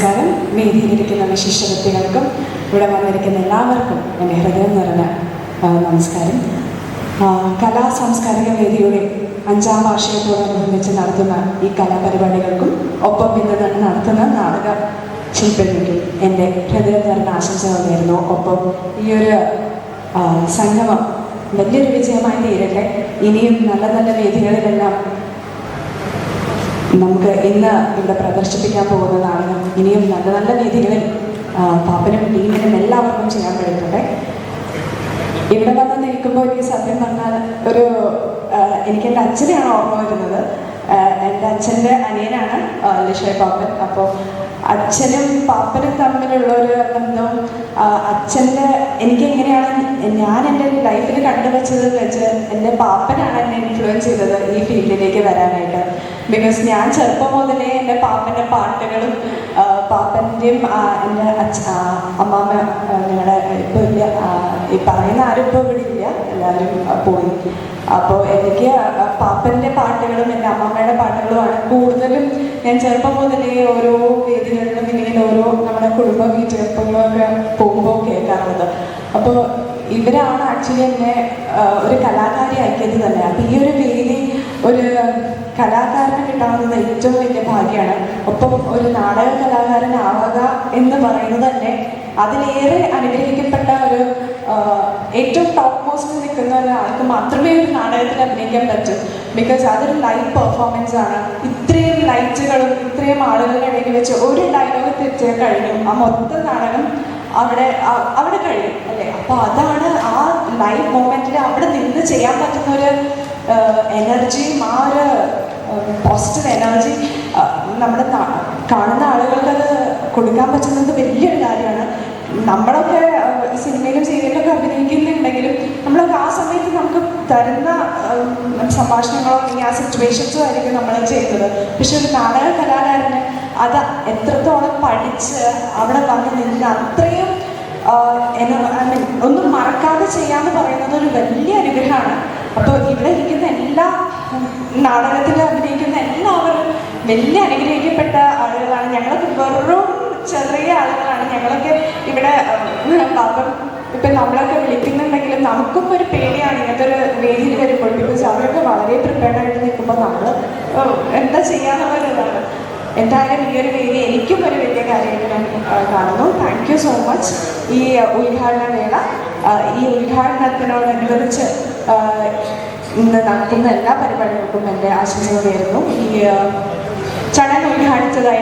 നമസ്കാരം. വേദിയിലിരിക്കുന്ന വിശിഷ്ട വ്യക്തികൾക്കും ഇവിടെ വന്നിരിക്കുന്ന എല്ലാവർക്കും എന്റെ ഹൃദയം നിറഞ്ഞ നമസ്കാരം. കലാ സാംസ്കാരിക വേദിയുടെ അഞ്ചാം വാർഷികത്തോടനുബന്ധിച്ച് നടത്തുന്ന ഈ കലാപരിപാടികൾക്കും ഒപ്പം ഇന്ന് നടത്തുന്ന നാടക ശില്പികൾക്കും എന്റെ ഹൃദയം നിറഞ്ഞ ആശംസകൾ നേരുന്നു. ഒപ്പം ഈ ഒരു സംഗമം വലിയൊരു വിജയമായി തീരട്ടെ. ഇനിയും നല്ല നല്ല വേദികളിലെല്ലാം നമുക്ക് ഇന്ന് ഇവിടെ പ്രദർശിപ്പിക്കാൻ പോകുന്ന നാടകം ഇനിയും നല്ല നല്ല രീതികളിൽ പാപ്പനും ടീമിനും എല്ലാവർക്കും ചെയ്യാൻ കഴിയട്ടെ. ഇവിടെ വന്ന് നിൽക്കുമ്പോൾ എനിക്ക് സത്യം പറഞ്ഞാൽ ഒരു എനിക്ക് എന്റെ അച്ഛനെയാണ് ഓർമ്മ വരുന്നത്. എന്റെ അച്ഛന്റെ അനിയനാണ് ലിഷോയ് പാപ്പൻ. അപ്പോൾ അച്ഛനും പാപ്പനും തമ്മിലുള്ള ഒരു ബന്ധം അച്ഛന്റെ എനിക്ക് എങ്ങനെയാണ് ഞാൻ എന്റെ ലൈഫിൽ കണ്ടുവച്ചത് വെച്ച് എന്റെ പാപ്പനാണ് എന്നെ ഇൻഫ്ലുവൻസ് ചെയ്തത് ഈ ഫീൽഡിലേക്ക് വരാനായിട്ട്. ബിക്കോസ് ഞാൻ ചെറുപ്പം മുതലേ എന്റെ പാപ്പന്റെ പാട്ടുകളും പാപ്പന്റെയും എന്റെ അമ്മാമ്മ ഞങ്ങളുടെ ഇപ്പോൾ ഇല്ല ഈ പറയുന്ന ആരും ഇപ്പോൾ ഇവിടെ ഇല്ല. എല്ലാവരും പോയി. അപ്പോൾ എനിക്ക് പാപ്പന്റെ പാട്ടുകളും എന്റെ അമ്മാമ്മയുടെ പാട്ടുകളുമാണ് കൂടുതലും ഞാൻ ചെറുപ്പം മുതലേ ഓരോ വേദികളിലും ഇങ്ങനെ ഓരോ നമ്മുടെ കുടുംബ വീട്ടിലൊക്കെ പോകുമ്പോൾ കേൾക്കാറുള്ളത്. അപ്പോൾ ഇവരാണ് ആക്ച്വലി എന്നെ ഒരു ഒരു കലാകാരിയാക്കിയത് തന്നെ. അപ്പോൾ ഈ ഒരു കലാകാരന് കിട്ടാവുന്നത് ഏറ്റവും വലിയ ഭാഗ്യമാണ് ഒപ്പം ഒരു നാടക കലാകാരനാവുക എന്ന് പറയുന്നത് തന്നെ അതിലേറെ അനുഗ്രഹിക്കപ്പെട്ട ഒരു ഏറ്റവും ടോപ്പ് മോസ്റ്റിൽ നിൽക്കുന്ന ഒരാൾക്ക് മാത്രമേ ഒരു നാടകത്തിൽ അഭിനയിക്കാൻ പറ്റൂ. ബിക്കോസ് അതൊരു ലൈവ് പെർഫോമൻസ് ആണ്. ഇത്രയും ലൈറ്റുകളും ഇത്രയും ആളുകളുടെ ഇടയിൽ വെച്ച് ഒരു ഡയലോഗ് തിരിച്ചാൽ കഴിഞ്ഞു. ആ മൊത്തം നാടകം അവിടെ അവിടെ കഴിയും അല്ലേ? അപ്പോൾ അതാണ് ആ ലൈവ് മൊമെന്റിൽ അവിടെ നിന്ന് ചെയ്യാൻ പറ്റുന്ന ഒരു എനർജിയും ആ ഒരു പോസിറ്റീവ് എനർജി നമ്മുടെ കാണുന്ന ആളുകൾക്ക് അത് കൊടുക്കാൻ പറ്റുന്നത് വലിയൊരു കാര്യമാണ്. നമ്മളൊക്കെ സിനിമയിലും സീരിയലിലൊക്കെ അഭിനയിക്കുന്നുണ്ടെങ്കിലും നമ്മളൊക്കെ ആ സമയത്ത് നമുക്ക് തരുന്ന സംഭാഷണങ്ങളോ അല്ലെങ്കിൽ ആ സിറ്റുവേഷൻസോ ആയിരിക്കും നമ്മൾ ചെയ്യുന്നത്. പക്ഷെ ഒരു നാടക കലാകാരന് അത് എത്രത്തോളം പഠിച്ച് അവിടെ വന്ന് നിന്ന് അത്രയും ഐ മീൻ ഒന്നും മറക്കാതെ ചെയ്യാന്ന് പറയുന്നത് ഒരു വലിയ അപ്പോൾ ഇവിടെ ഇരിക്കുന്ന എല്ലാ നാടകത്തിൽ അഭിനയിക്കുന്ന എല്ലാവരും വലിയ അനുഗ്രഹിക്കപ്പെട്ട ആളുകളാണ്. ഞങ്ങളൊക്കെ വെറും ചെറിയ ആളുകളാണ്. ഞങ്ങളൊക്കെ ഇവിടെ പാപം ഇപ്പം നമ്മളൊക്കെ വിളിക്കുന്നുണ്ടെങ്കിലും നമുക്കും ഒരു പേടിയാണ് ഇങ്ങനത്തെ ഒരു വേദിയിൽ വരുമ്പോൾ. ബിക്കോസ് അവരൊക്കെ വളരെ പ്രിപ്പയർഡ് ആയിട്ട് നിൽക്കുമ്പോൾ നമ്മൾ എന്താ ചെയ്യാന്നുള്ളൊരിതാണ് എന്തായാലും ഈ ഒരു വേദി എനിക്കും ഒരു വലിയ കാര്യമായിട്ട് ഞാൻ കാണുന്നു. താങ്ക് യു സോ മച്ച് ഈ ഉദ്ഘാടന വേള ഈ ഉദ്ഘാടനത്തിനോടനുബന്ധിച്ച് ഇന്ന് നടത്തുന്ന എല്ലാ പരിപാടികൾക്കും എന്റെ ആശംസകൾ നേരുന്നു. ഈ ചടങ്ങ് ഉദ്ഘാടിച്ചതായി